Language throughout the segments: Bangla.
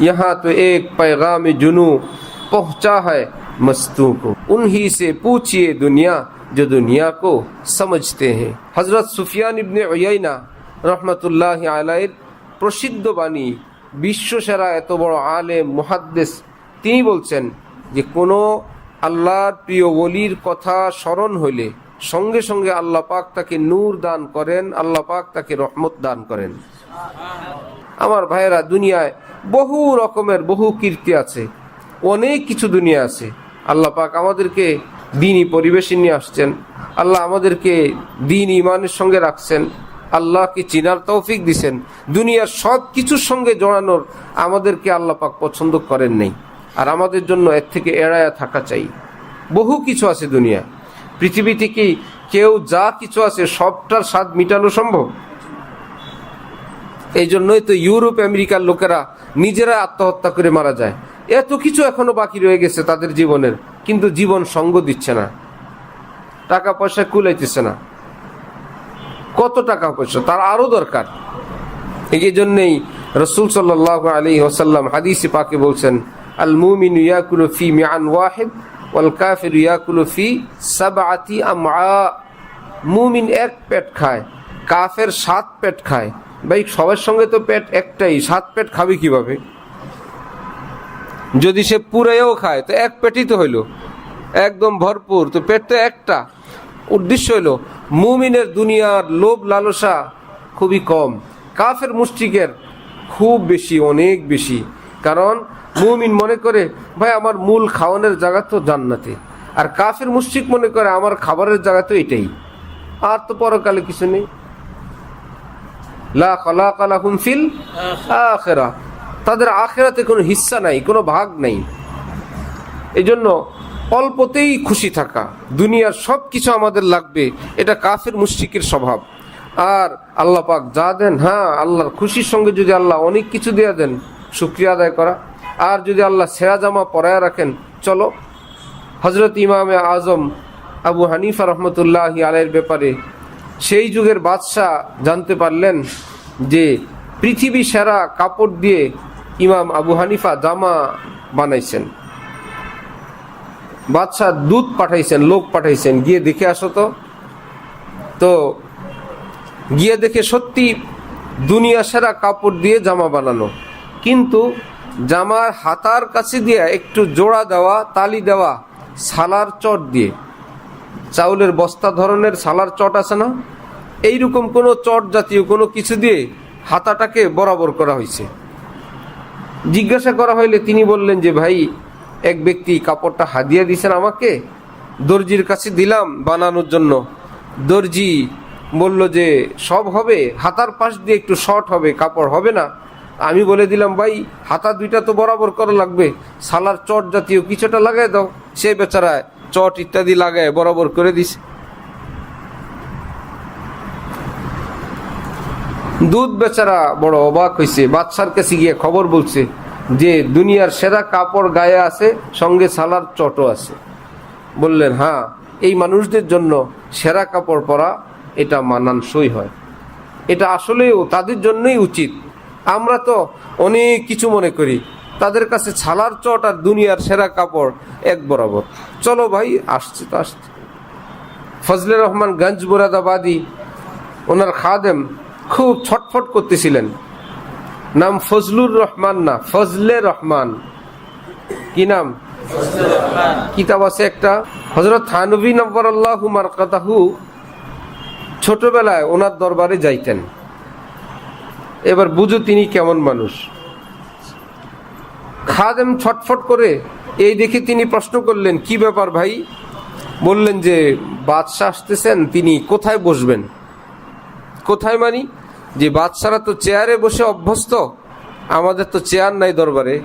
यहाँ तो एक पैगाम जुनू पहुंचा है मस्तू को उन्हीं से पूछिए दुनिया जो दुनिया को समझते हैं हजरत সুফিয়ান ইবনে উয়াইনা রহমতুল্লাহ আলাইয়ের প্রসিদ্ধ বাণী বিশ্বসেরা এত বড় আলেম মুহাদ্দেস তিনি বলছেন যে কোনো আল্লাহর প্রিয় ওলির কথা স্মরণ হইলে সঙ্গে সঙ্গে আল্লাহ পাক তাকে নূর দান করেন আল্লাহ পাক তাকে রহমত দান করেন আমার ভাইয়েরা, দুনিয়ায় বহু রকমের বহু কীর্তি আছে, অনেক কিছু দুনিয়া আছে। আল্লাহ পাক আমাদেরকে দিনই পরিবেশে নিয়ে আসছেন, আল্লাহ আমাদেরকে দিন ইমানের সঙ্গে রাখছেন, আল্লাহকে চিনার তৌফিক দিছেন, দুনিয়ার সব কিছুর সঙ্গে জড়ানোর আমাদেরকে আল্লাহ পাক পছন্দ করেন নেই। আর আমাদের জন্য এর থেকে এড়ায়া থাকা চাই। বহু কিছু আছে দুনিয়া পৃথিবীতে কি কেউ যা কিছু আছে সবটার স্বাদ মিটানো সম্ভব? এই জন্যই তো ইউরোপ আমেরিকার লোকেরা নিজেরা আত্মহত্যা করে মারা যায়। এত কিছু এখনও বাকি রয়ে গেছে তাদের জীবনের, কিন্তু জীবন সঙ্গ দিচ্ছে না। টাকা পয়সা কুলাইতেছে না। কত টাকা পয়সা? তার আরও দরকার। এই জন্যই রসুল সাল্লাহ আলী ওসাল্লাম হাদিসে পাকে বলছেন, আল মুমিন ইয়াকুলু ফি মিআন ওয়াহিদ, ওয়াল কাফির ইয়াকুলু ফি সাবআতি আমআ। মুমিন এক পেট খায়, কাফের সাত পেট খায়। ভাই, সবার সঙ্গে তো পেট একটাই, সাত পেট খাবে কীভাবে? যদি সে পুরাইও খায়, তো এক পেটই তো হইল। একদম ভরপুর, তো পেট তো একটা। উদ্দেশ্য হইল, মুমিনের দুনিয়ার লোভ লালসা খুবই কম। কাফের মুষ্টিকের খুব বেশি, অনেক বেশি। কারণ মুমিন মনে করে, ভাই, আমার মূল খাওয়ানোর জায়গা তো জান্নাতে। আর কাফের মুষ্টিক মনে করে, আমার খাবারের জায়গা তো এটাই। আর তো পরকালে কিছু নেই। লা আখিরা। তাদের আখেরাতে কোনো হিস্সা নাই, কোনো ভাগ নাই। এই জন্য অল্পতেই খুশি থাকা, দুনিয়ার সব কিছু আমাদের লাগবে, এটা কাফের মুশরিকের স্বভাব। আর আল্লাহ পাক যা দেন হ্যাঁ আল্লাহর খুশির সঙ্গে যদি আল্লাহ অনেক কিছু দেয়া দেন, শুক্রিয়া আদায় করা। আর যদি আল্লাহ সেরা জামা পরায় রাখেন, চলো। হজরত ইমামে আজম আবু হানিফা রহমতুল্লাহ আলের ব্যাপারে সেই যুগের বাদশাহ জানতে পারলেন যে পৃথিবী সেরা কাপড় দিয়ে ইমাম আবু হানিফা জামা বানাইছেন। বাদশাহ দুধ পাঠাইছেন, লোক পাঠাইছেন। গিয়ে দেখে আসো তো। তো গিয়ে দেখে সত্যি দুনিয়া সেরা কাপড় দিয়ে জামা বানানো। কিন্তু জামার হাতার কাছে দিয়ে একটু জোড়া দেওয়া, তালি দেওয়া, সালার চট দিয়ে। চাউলের বস্তা ধরনের সালার চট আছে না? এইরকম কোনো চট জাতীয় কোনো কিছু দিয়ে হাতাটাকে বরাবর করা হয়েছে। জিজ্ঞাসা করা হইলে তিনি বললেন যে, ভাই, এক ব্যক্তি কাপড়টা হাদিয়া দিয়েছেন আমাকে, দর্জির কাছে দিলাম বানানোর জন্য। দর্জি বলল যে, সব হবে, হাতার পাশ দিয়ে একটু শর্ট হবে, কাপড় হবে না। আমি বলে দিলাম, ভাই, হাতা দুইটা তো বরাবর করা লাগবে, সালার চট জাতীয় কিছুটা লাগাই দাও। সে বেচারায় চট ইত্যাদি লাগায় বরাবর করে দিছে। দুধ বেচারা বড় অবাক হয়েছে বাদশার কাছে গিয়ে খবর বলছে যে দুনিয়ার সেরা কাপড় গায়ে আছে, সঙ্গে সালার চটও আছে। বললেন হ্যাঁ এই মানুষদের জন্য সেরা কাপড় পরা এটা মানানসই হয়। এটা আসলেও তাদের জন্যই উচিত। আমরা তো অনেক কিছু মনে করি, তাদের কাছে ছালার চট আর দুনিয়ার সেরা কাপড় এক বরাবর। চলো ভাই, আসছে তো, আসছে। ফজলে রহমান গঞ্জ মুরাদাবাদী, ওনার খাদেম খুব ছটফট করতেছিলেন। নাম ফজলুর রহমান না, ফজলে রহমান। কি নাম? কিতাব আছে একটা। হজরত থানবী নব্বর আল্লাহ মারকাতাহু ছোটবেলায় ওনার দরবারে যাইতেন। এবার বুঝো তিনি কেমন মানুষ। খাদেম ছটফট করে এই দেখে তিনি প্রশ্ন করলেন, কি ব্যাপার ভাই? বললেন যে, বাদশাহ আসতেছেন, তিনি কোথায় বসবেন? কোথায় মানি? যে বাদশারা তো চেয়ারে বসে অভ্যস্ত, আমাদের তো চেয়ার নাই দরবারে।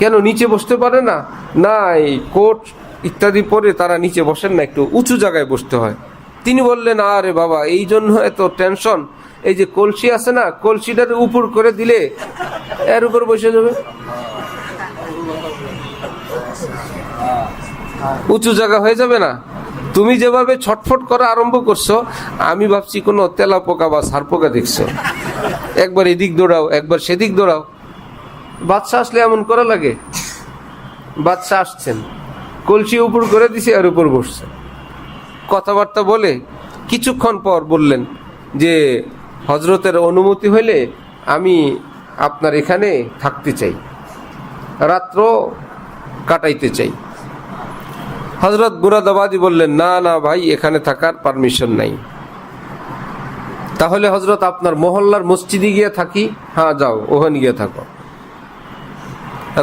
কেন, নিচে বসতে পারে না? না, এই কোট ইত্যাদি পরে তারা নিচে বসেন না, একটু উঁচু জায়গায় বসতে হয়। তিনি বললেন, আরে বাবা, এই জন্য এত টেনশন। এই যে কলসি আছে না, কলসিটার উপর করে দিলে এর উপর বসে যাবে? উঁচু জায়গা হয়ে যাবে না? তুমি যেভাবে ছটফট করা আরম্ভ করছ, আমি ভাবছি কোনো তেলা পোকা বা সার পোকা দেখছ। একবার এদিক দৌড়াও, একবার সেদিক দৌড়াও। বাচ্চা আসলে এমন করা লাগে। বাচ্চা আসছেন। কলসি উপর করে দিছে আর উপর বসছে। কথাবার্তা বলে কিছুক্ষণ পর বললেন যে হজরতের অনুমতি হইলে আমি আপনার এখানে থাকতে চাই। রাত্র কাটাইতে চাই। হজরত মুরাদাবাদী বললেন, না না ভাই, এখানে থাকার পারমিশন নাই। তাহলে হজরত আপনার মহল্লার মসজিদে গিয়ে থাকি? হ্যাঁ যাও, ওখানে গিয়ে থাকো।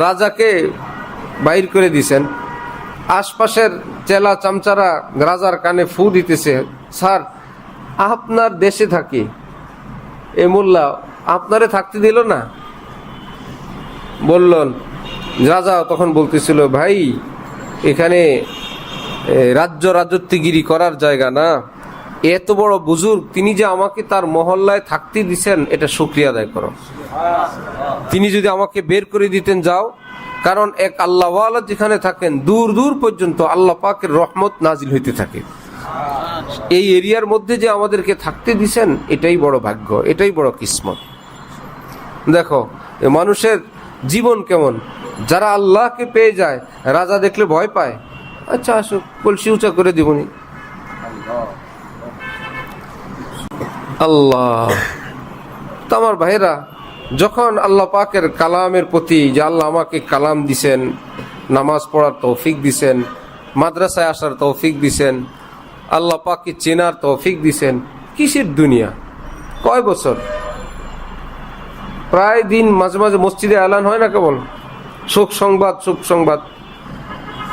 রাজাকে বাইর করে দিছেন। আশপাশের চেলা চামচারা রাজার কানে ফু দিতেছে, স্যার, আপনার দেশে থাকি। এ মোল্লা, আপনারে থাকতে দিল না? বললেন রাজা তখন বলতেছিল, ভাই, এখানে রাজ্য রাজত্বগিরি করার জায়গা না। এত বড় বুজুর্গ, তিনি যে আমাকে তার মহল্লায় থাকতে দিছেন, এটা শুক্রিয়া আদায় করো। তিনি যদি আমাকে বের করে দিতেন, যাও। কারণ এক আল্লাহওয়ালা যেখানে থাকেন, দূর দূর পর্যন্ত আল্লাহ পাকের রহমত নাজিল হইতে থাকে। এই এরিয়ার মধ্যে যে আমাদেরকে থাকতে দিছেন, এটাই বড় ভাগ্য, এটাই বড় কিসমত। দেখো মানুষের জীবন কেমন? যারা আল্লাহকে পেয়ে যায়, রাজা দেখলে ভয় পায়। আচ্ছা আসো কলসি উঁচা করে দিবনি আল্লাহ। আমার ভাইরা যখন আল্লাহ পাকের কালামের প্রতি যে আল্লাহ আমাকে কালাম দিছেন, নামাজ পড়ার তৌফিক দিছেন, মাদ্রাসায় আসার তৌফিক দিছেন, আল্লাহ পাককে চেনার তৌফিক দিছেন, কিসের দুনিয়া? কয় বছর? প্রায় দিন মাঝে মাঝে মসজিদে এলান হয় না কেবল? শোক সংবাদ শোক সংবাদ।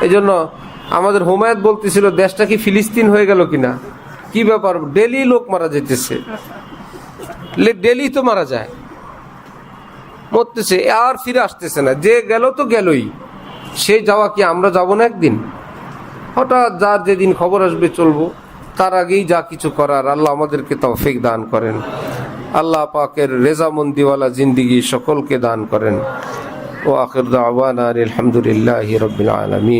এই জন্য আমাদের হোমায়ত বলতেছিল, দেশটা কি ফিলিস্তিন হয়ে গেল কিনা? কি ব্যাপার? ডেলি লোক মারা যেতেছে ডেলি তো মারা যায়। মরতেছে, আর ফিরে আসতেছে না। যে গেল তো গেলই। সে যাওয়া কি আমরা যাব না একদিন? হঠাৎ যার যেদিন খবর আসবে চলবো, তার আগেই যা কিছু করার আল্লাহ আমাদেরকে তৌফিক দান করেন। আল্লাহ পাকের রেজামন্দিওয়ালা জিন্দিগি সকলকে দান করেন। ও আখির দাওয়ানা আলহামদুলিল্লাহ রবিল